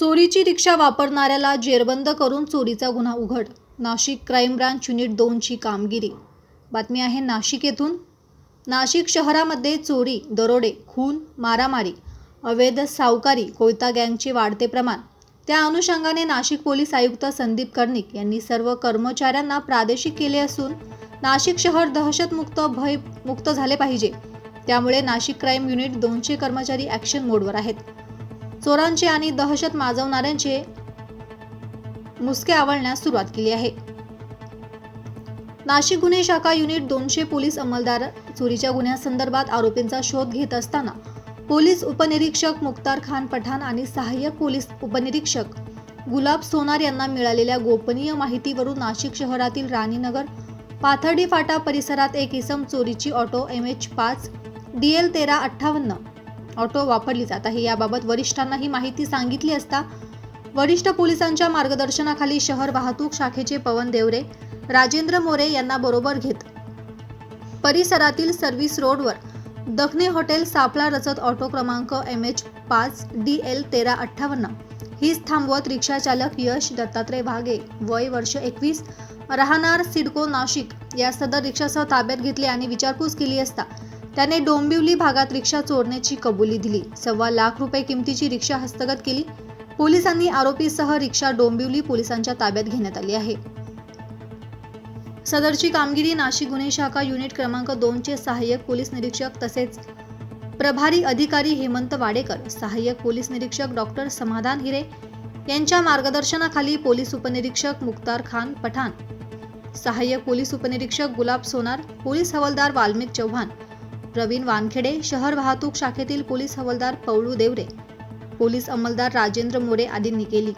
चोरीची रिक्षा वापरणाऱ्याला जेरबंद करून चोरीचा गुन्हा उघड. नाशिक क्राईम ब्रांच युनिट दोनची कामगिरी. बातमी आहे नाशिक येथून. नाशिक शहरामध्ये चोरी दरोडे खून मारामारी अवैध सावकारी कोयता गँगचे वाढते प्रमाण. त्या अनुषंगाने नाशिक पोलीस आयुक्त संदीप कर्णिक यांनी सर्व कर्मचाऱ्यांना प्रादेशिक केले असून नाशिक शहर दहशतमुक्त भयमुक्त झाले पाहिजे. त्यामुळे नाशिक क्राईम युनिट दोनशे कर्मचारी ॲक्शन मोडवर आहेत. चोरांचे आणि दहशत माजवणाऱ्यांचे मुसके आवळण्यास सुरुवात केली आहे. नाशिक गुन्हे शाखा युनिट दोनशे पोलीस अंमलदार चोरीच्या गुन्ह्यासंदर्भात आरोपींचा शोध घेत असताना पोलीस उपनिरीक्षक मुक्तार खान पठाण आणि सहाय्यक पोलीस उपनिरीक्षक गुलाब सोनार यांना मिळालेल्या गोपनीय माहितीवरून नाशिक शहरातील राणीनगर पाथर्डी फाटा परिसरात एक इसम चोरीची ऑटो एम एच पाच डी एल तेरा अठ्ठावन्न ऑटो वापरली जात आहे. याबाबत वरिष्ठांना ही माहिती सांगितली असता वरिष्ठ पोलिसांच्या मार्गदर्शनाखाली शहर वाहतूक शाखेचे पवन देवरे राजेंद्र मोरे यांना बरोबर घेत परिसरातील सर्व्हिस रोडवर दखने हॉटेल सापळा रचत ऑटो क्रमांक एम एच पाच डी एल तेरा अठ्ठावन्न. हीच थांबवत रिक्षाचालक यश दत्तात्रय वाघे वय वर्ष एकवीस राहणार सिडको नाशिक. या सदर रिक्षासह ताब्यात घेतले आणि विचारपूस केली असता त्याने डोंबिवली भागात रिक्षा चोरण्याची कबुली दिली. सव्वा लाख रुपये किमतीची रिक्षा हस्तगत केली. पोलिसांनी आरोपीसह रिक्षा डोंबिवली पोलिसांच्या ताब्यात घेण्यात आली आहे. सदरची कामगिरी नाशिक गुन्हे शाखा युनिट क्रमांक दोनचे सहाय्यक पोलीस निरीक्षक तसेच प्रभारी अधिकारी हेमंत वाडेकर सहाय्यक पोलीस निरीक्षक डॉक्टर समाधान हिरे यांच्या मार्गदर्शनाखाली पोलीस उपनिरीक्षक मुक्तार खान पठाण सहाय्यक पोलीस उपनिरीक्षक गुलाब सोनार पोलीस हवालदार वाल्मिक चव्हाण प्रवीण वानखेडे शहर वाहतूक शाखेतील पोलीस हवालदार पौळू देवरे. पोलीस अंमलदार राजेंद्र मोरे आदींनी केली.